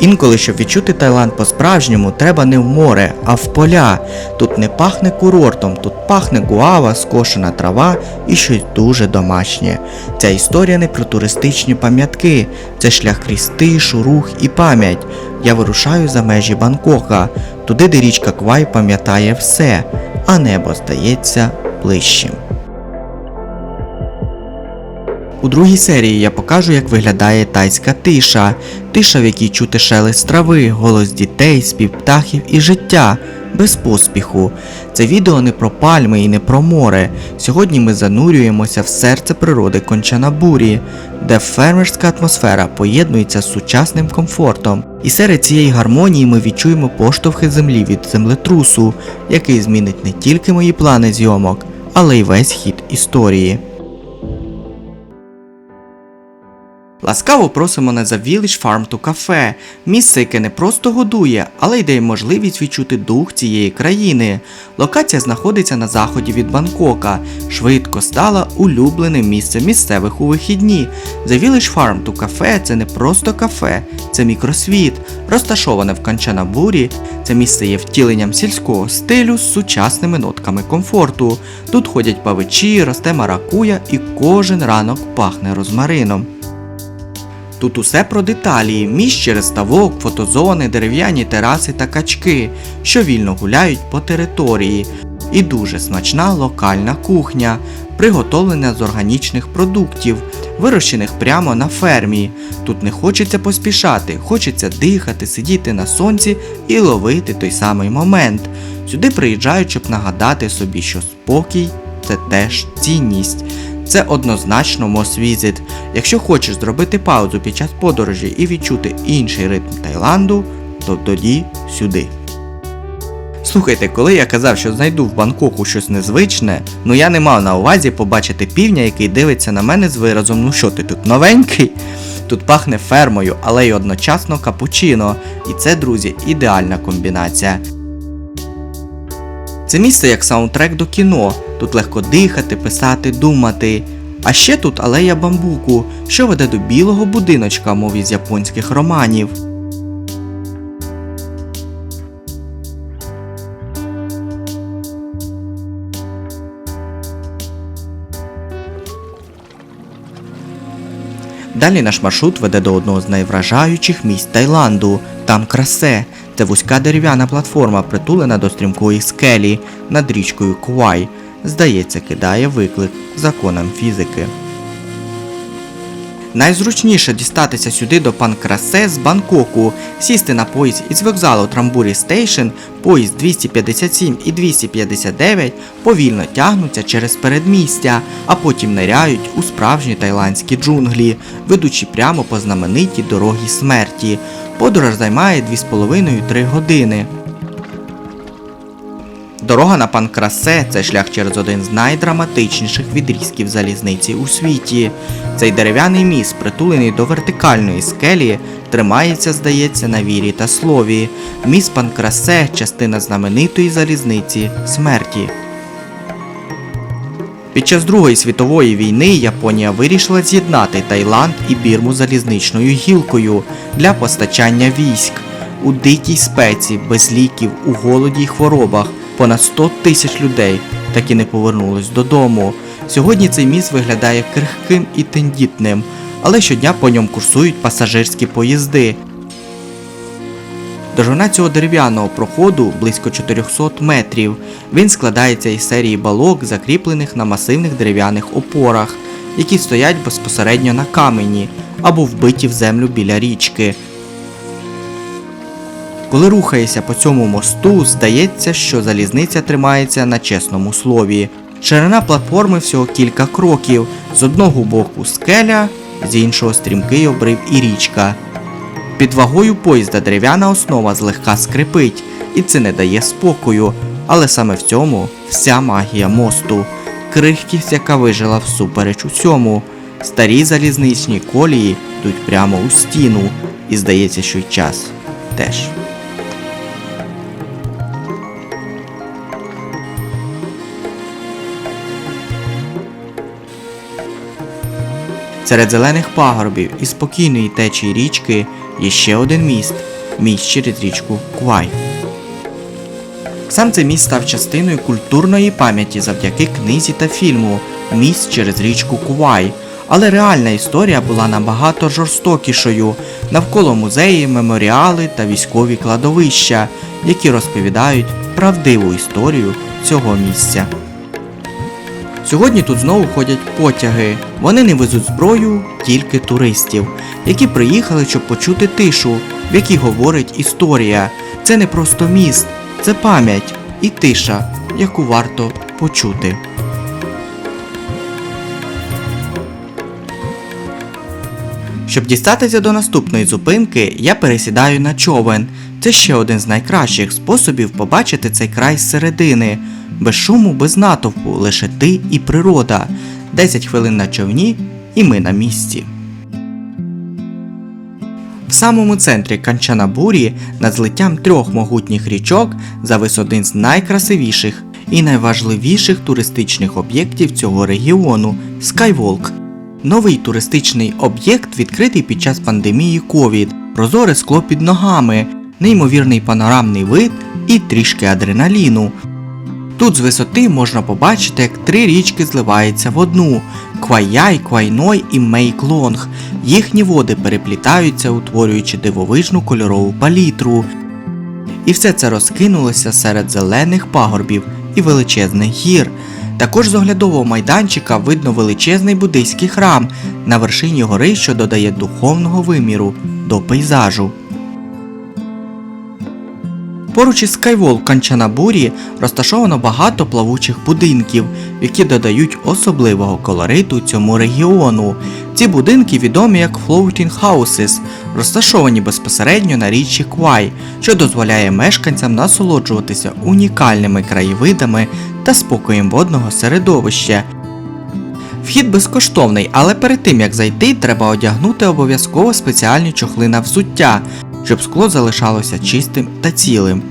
Інколи, щоб відчути Таїланд по-справжньому, треба не в море, а в поля. Тут не пахне курортом, тут пахне гуава, скошена трава і щось дуже домашнє. Ця історія не про туристичні пам'ятки, це шлях крізь тишу, рух і пам'ять. Я вирушаю за межі Бангкока, туди, де річка Квай пам'ятає все, а небо здається ближчим. У другій серії я покажу, як виглядає тайська тиша, тиша, в якій чути шелест трави, голос дітей, спів птахів і життя, без поспіху. Це відео не про пальми і не про море. Сьогодні ми занурюємося в серце природи Кончанабурі, де фермерська атмосфера поєднується з сучасним комфортом. І серед цієї гармонії ми відчуємо поштовхи землі від землетрусу, який змінить не тільки мої плани зйомок, але й весь хід історії. Ласкаво просимо на The Village Farm to Cafe, місце, яке не просто годує, але й дає можливість відчути дух цієї країни. Локація знаходиться на заході від Бангкока, швидко стала улюбленим місцем місцевих у вихідні. The Village Farm to Cafe – це не просто кафе, це мікросвіт, розташоване в Канчанабурі. Це місце є втіленням сільського стилю з сучасними нотками комфорту. Тут ходять павичі, росте маракуя і кожен ранок пахне розмарином. Тут усе про деталі, міст через ставок, фотозони, дерев'яні тераси та качки, що вільно гуляють по території. І дуже смачна локальна кухня, приготовлена з органічних продуктів, вирощених прямо на фермі. Тут не хочеться поспішати, хочеться дихати, сидіти на сонці і ловити той самий момент. Сюди приїжджають, щоб нагадати собі, що спокій це теж цінність. Це однозначно visit. Якщо хочеш зробити паузу під час подорожі і відчути інший ритм Таїланду, то тоді сюди. Слухайте, коли я казав, що знайду в Бангкоку щось незвичне, ну я не мав на увазі побачити півня, який дивиться на мене з виразом, ну що ти тут новенький? Тут пахне фермою, але й одночасно капучино. І це, друзі, ідеальна комбінація. Це місце як саундтрек до кіно. Тут легко дихати, писати, думати. А ще тут алея бамбуку, що веде до білого будиночка, мов із японських романів. Далі наш маршрут веде до одного з найвражаючих місць Таїланду. Там красе. Це вузька дерев'яна платформа, притулена до стрімкої скелі над річкою Куай. Здається, кидає виклик законам фізики. Найзручніше дістатися сюди до Панкрасе з Бангкоку, сісти на поїзд із вокзалу Трамбурі Стейшн, поїзд 257 і 259 повільно тягнуться через передмістя, а потім ниряють у справжні тайландські джунглі, ведучи прямо по знаменитій дорогі смерті. Подорож займає 2,5-3 години. Дорога на Панкрасе це шлях через один з найдраматичніших відрізків залізниці у світі. Цей дерев'яний міст, притулений до вертикальної скелі, тримається, здається, на вірі та слові. Міст Панкрасе частина знаменитої залізниці смерті. Під час Другої світової війни Японія вирішила з'єднати Таїланд і Бірму залізничною гілкою для постачання військ. У дикій спеці, без ліків, у голоді й хворобах понад 100 тисяч людей так і не повернулись додому. Сьогодні цей міст виглядає крихким і тендітним, але щодня по ньому курсують пасажирські поїзди. Довжина цього дерев'яного проходу близько 400 метрів. Він складається із серії балок, закріплених на масивних дерев'яних опорах, які стоять безпосередньо на камені або вбиті в землю біля річки. Коли рухаєшся по цьому мосту, здається, що залізниця тримається на чесному слові. Ширина платформи всього кілька кроків. З одного боку скеля, з іншого стрімкий обрив і річка. Під вагою поїзда дерев'яна основа злегка скрипить, і це не дає спокою. Але саме в цьому вся магія мосту, крихкість, яка вижила всупереч усьому. Старі залізничні колії йдуть прямо у стіну, і здається, що й час теж. Серед зелених пагорбів і спокійної течії річки є ще один міст, міст через річку Квай. Сам цей міст став частиною культурної пам'яті завдяки книзі та фільму Міст через річку Кувай. Але реальна історія була набагато жорстокішою. Навколо музеї, меморіали та військові кладовища, які розповідають правдиву історію цього місця. Сьогодні тут знову ходять потяги. Вони не везуть зброю, тільки туристів, які приїхали, щоб почути тишу, в якій говорить історія. Це не просто міст, це пам'ять і тиша, яку варто почути. Щоб дістатися до наступної зупинки, я пересідаю на човен. Це ще один з найкращих способів побачити цей край зсередини. Без шуму, без натовпу, лише ти і природа. 10 хвилин на човні, і ми на місці. В самому центрі Канчанабурі над злиттям трьох могутніх річок завис один з найкрасивіших і найважливіших туристичних об'єктів цього регіону Скайволк. Новий туристичний об'єкт відкритий під час пандемії COVID, прозоре скло під ногами, неймовірний панорамний вид і трішки адреналіну. Тут з висоти можна побачити, як три річки зливаються в одну Квайяй, Квайной і Мейклонг. Їхні води переплітаються, утворюючи дивовижну кольорову палітру. І все це розкинулося серед зелених пагорбів і величезних гір. Також з оглядового майданчика видно величезний буддийський храм на вершині гори, що додає духовного виміру до пейзажу. Поруч із Скайвол Канчанабурі розташовано багато плавучих будинків, які додають особливого колориту цьому регіону. Ці будинки відомі як Floating Houses, розташовані безпосередньо на річці Квай, що дозволяє мешканцям насолоджуватися унікальними краєвидами та спокоєм водного середовища. Вхід безкоштовний, але перед тим як зайти, треба одягнути обов'язково спеціальні чохли на взуття, щоб скло залишалося чистим та цілим.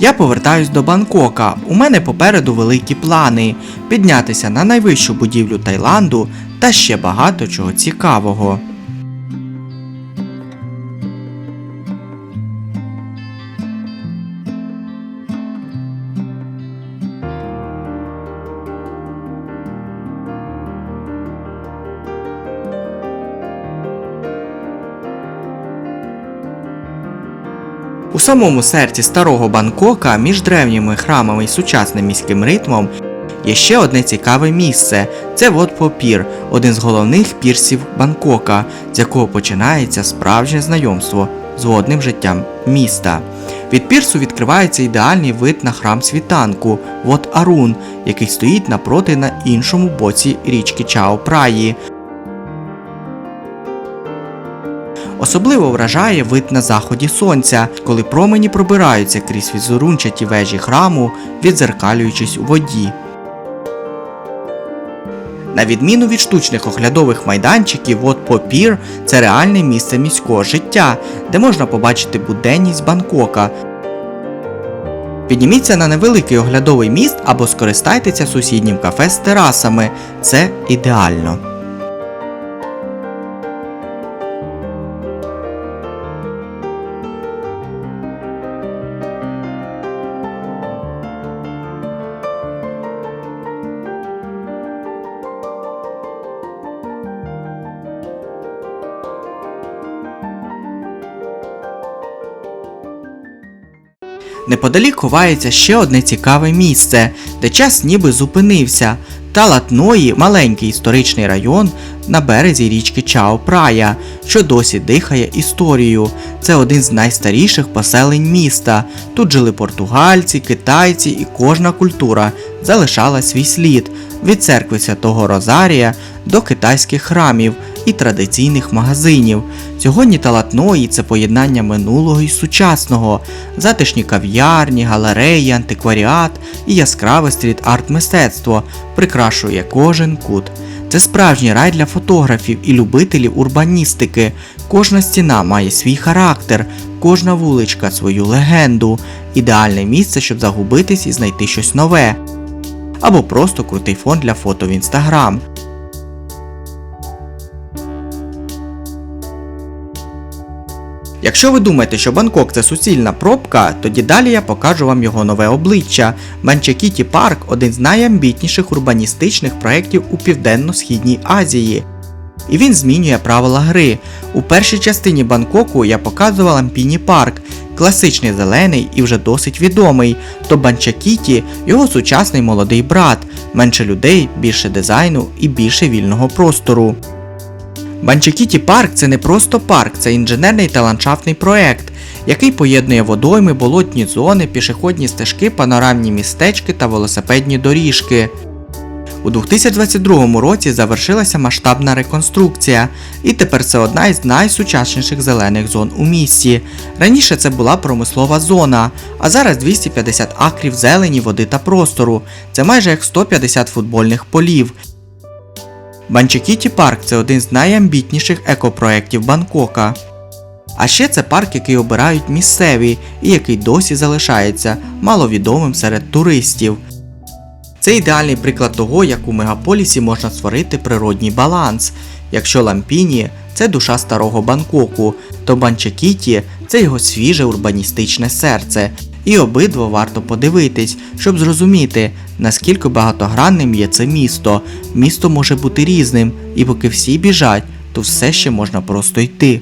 Я повертаюсь до Бангкока. У мене попереду великі плани піднятися на найвищу будівлю Таїланду та ще багато чого цікавого. Самому серці старого Бангкока, між древніми храмами і сучасним міським ритмом, є ще одне цікаве місце. Це Водпопір, один з головних пірсів Бангкока, з якого починається справжнє знайомство з водним життям міста. Від пірсу відкривається ідеальний вид на храм світанку Вод Арун, який стоїть напроти на іншому боці річки Чао Праї. Особливо вражає вид на заході сонця, коли промені пробираються крізь візерунчаті вежі храму, відзеркалюючись у воді. На відміну від штучних оглядових майданчиків, Вод Попір це реальне місце міського життя, де можна побачити буденність Бангкока. Підніміться на невеликий оглядовий міст або скористайтеся сусіднім кафе з терасами. Це ідеально. Неподалік ховається ще одне цікаве місце, де час ніби зупинився. Талатної маленький історичний район на березі річки Чао Прая, що досі дихає історією. Це один з найстаріших поселень міста. Тут жили португальці, китайці і кожна культура залишала свій слід від церкви Святого Розарія до китайських храмів і традиційних магазинів. Сьогодні Талатної це поєднання минулого і сучасного, затишні кав'ярні, галереї, антикваріат і яскраве стріт-арт мистецтво прикрашує кожен кут. Це справжній рай для фотографів і любителів урбаністики. Кожна стіна має свій характер, кожна вуличка свою легенду, ідеальне місце, щоб загубитись і знайти щось нове. Або просто крутий фон для фото в інстаграм. Якщо ви думаєте, що Бангкок це суцільна пробка, тоді далі я покажу вам його нове обличчя. Манчакіті Парк один з найамбітніших урбаністичних проєктів у Південно-Східній Азії. І він змінює правила гри. У першій частині Бангкоку я показував Лампіні парк, класичний зелений і вже досить відомий. То Банчакіті його сучасний молодий брат, менше людей, більше дизайну і більше вільного простору. Банчакіті парк це не просто парк, це інженерний та ландшафтний проект, який поєднує водойми, болотні зони, пішохідні стежки, панорамні містечки та велосипедні доріжки. У 2022 році завершилася масштабна реконструкція, і тепер це одна із найсучасніших зелених зон у місті. Раніше це була промислова зона, а зараз 250 акрів зелені, води та простору. Це майже як 150 футбольних полів. Банчакіті парк це один з найамбітніших екопроєктів Бангкока. А ще це парк, який обирають місцеві і який досі залишається маловідомим серед туристів. Це ідеальний приклад того, як у мегаполісі можна створити природній баланс. Якщо Лампіні це душа старого Бангкоку, то Банчакіті це його свіже урбаністичне серце. І обидва варто подивитись, щоб зрозуміти, наскільки багатогранним є це місто. Місто може бути різним, і поки всі біжать, то все ще можна просто йти.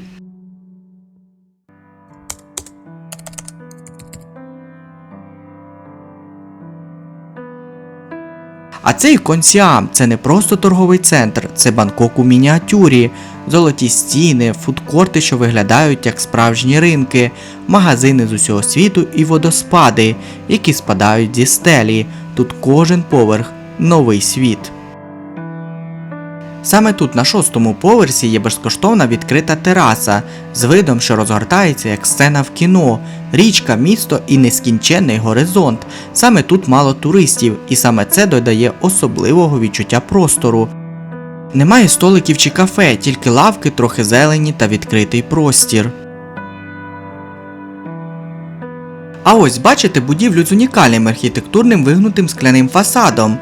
А цей Консіам це не просто торговий центр, це Бангкок у мініатюрі, золоті стіни, фудкорти, що виглядають як справжні ринки, магазини з усього світу і водоспади, які спадають зі стелі. Тут кожен поверх новий світ. Саме тут на шостому поверсі є безкоштовна відкрита тераса з видом, що розгортається як сцена в кіно, річка, місто і нескінченний горизонт. Саме тут мало туристів, і саме це додає особливого відчуття простору. Немає столиків чи кафе, тільки лавки, трохи зелені та відкритий простір. А ось бачите будівлю з унікальним архітектурним вигнутим скляним фасадом.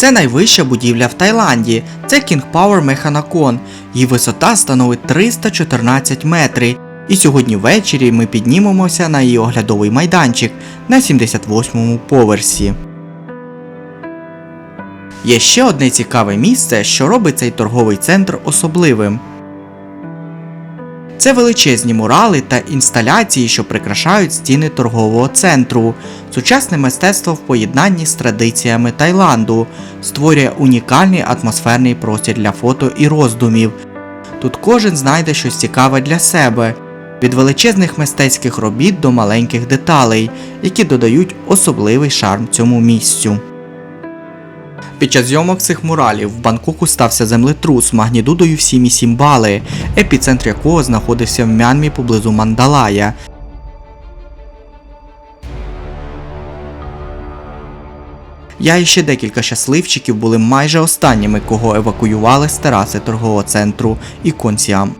Це найвища будівля в Таїланді. Це King Power Механакон. Її висота становить 314 метрів. І сьогодні ввечері ми піднімемося на її оглядовий майданчик на 78-му поверсі. Є ще одне цікаве місце, що робить цей торговий центр особливим. Це величезні мурали та інсталяції, що прикрашають стіни торгового центру. Сучасне мистецтво в поєднанні з традиціями Таїланду створює унікальний атмосферний простір для фото і роздумів. Тут кожен знайде щось цікаве для себе, від величезних мистецьких робіт до маленьких деталей, які додають особливий шарм цьому місцю. Під час зйомок цих муралів в Бангкоку стався землетрус магнітудою в 7,7 бали, епіцентр якого знаходився в Мянмі поблизу Мандалая. Я і ще декілька щасливчиків були майже останніми, кого евакуювали з тераси торгового центру і Консіам.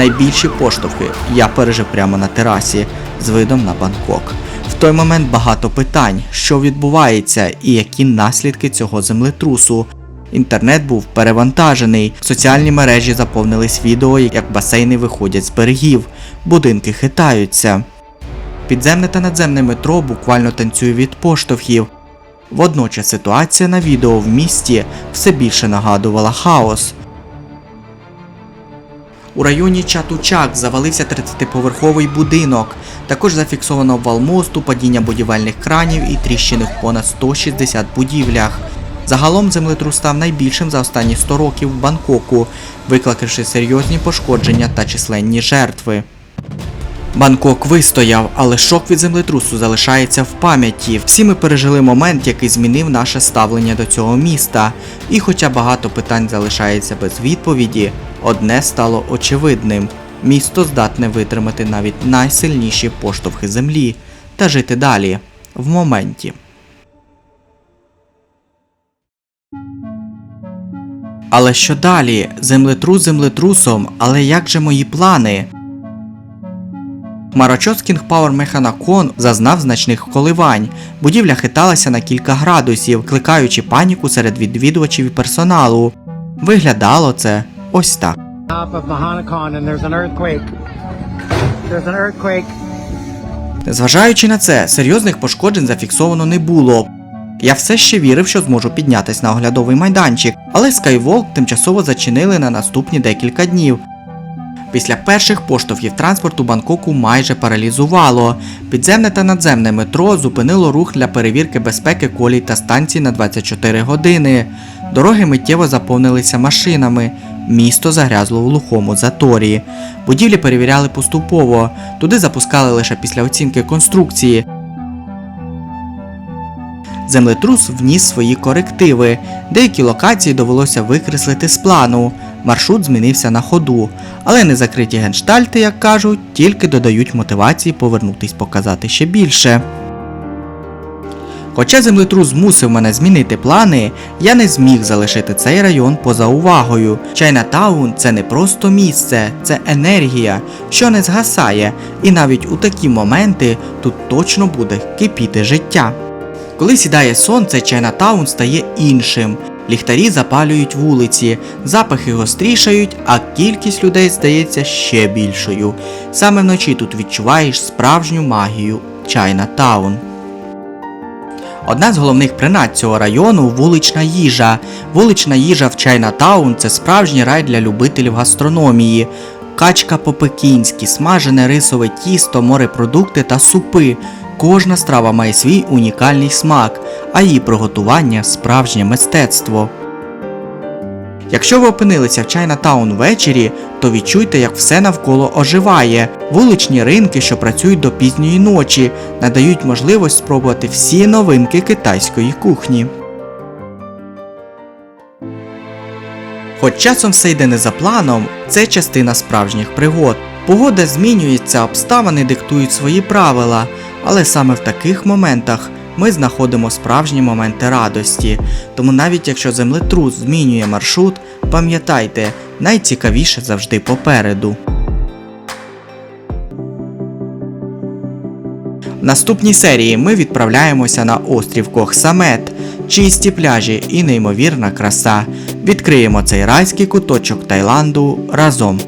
Найбільші поштовхи я пережив прямо на терасі з видом на Бангкок. В той момент багато питань, що відбувається і які наслідки цього землетрусу. Інтернет був перевантажений, соціальні мережі заповнились відео, як басейни виходять з берегів, будинки хитаються. Підземне та надземне метро буквально танцює від поштовхів. Водночас ситуація на відео в місті все більше нагадувала хаос. У районі Чатучак завалився 30-поверховий будинок. Також зафіксовано вал мосту, падіння будівельних кранів і тріщини в понад 160 будівлях. Загалом землетрус став найбільшим за останні 100 років в Бангкоку, викликавши серйозні пошкодження та численні жертви. Бангкок вистояв, але шок від землетрусу залишається в пам'яті. Всі ми пережили момент, який змінив наше ставлення до цього міста. І хоча багато питань залишається без відповіді, одне стало очевидним: місто здатне витримати навіть найсильніші поштовхи землі та жити далі в моменті. Але що далі? Землетрус землетрусом, але як же мої плани? King Power Mechanacon зазнав значних коливань. Будівля хиталася на кілька градусів, кликаючи паніку серед відвідувачів і персоналу. Виглядало це ось так. Зважаючи на це, серйозних пошкоджень зафіксовано не було. Я все ще вірив, що зможу піднятись на оглядовий майданчик, але Skywalk тимчасово зачинили на наступні декілька днів. Після перших поштовхів транспорту Бангкоку майже паралізувало. Підземне та надземне метро зупинило рух для перевірки безпеки колій та станцій на 24 години. Дороги миттєво заповнилися машинами. Місто загрязло в глухому заторі. Будівлі перевіряли поступово. Туди запускали лише після оцінки конструкції. Землетрус вніс свої корективи. Деякі локації довелося викреслити з плану. Маршрут змінився на ходу, але незакриті генштальти, як кажуть, тільки додають мотивації повернутись показати ще більше. Хоча землетрус змусив мене змінити плани, я не зміг залишити цей район поза увагою. Чайнатаун це не просто місце, це енергія, що не згасає, і навіть у такі моменти тут точно буде кипіти життя. Коли сідає сонце, Чайнатаун стає іншим. Ліхтарі запалюють вулиці, запахи гострішають, а кількість людей здається ще більшою. Саме вночі тут відчуваєш справжню магію Чайнатаун. Одна з головних принад цього району вулична їжа. Вулична їжа в Чайнатаун це справжній рай для любителів гастрономії. Качка по-пекінськи, смажене рисове тісто, морепродукти та супи. Кожна страва має свій унікальний смак, а її приготування справжнє мистецтво. Якщо ви опинилися в Чайнатаун ввечері, то відчуйте, як все навколо оживає. Вуличні ринки, що працюють до пізньої ночі, надають можливість спробувати всі новинки китайської кухні. Хоч часом все йде не за планом, це частина справжніх пригод. Погода змінюється, обставини диктують свої правила, але саме в таких моментах ми знаходимо справжні моменти радості. Тому навіть якщо землетрус змінює маршрут, пам'ятайте, найцікавіше завжди попереду. В наступній серії ми відправляємося на острів Кохсамет, чисті пляжі і неймовірна краса. Відкриємо цей райський куточок Таїланду разом.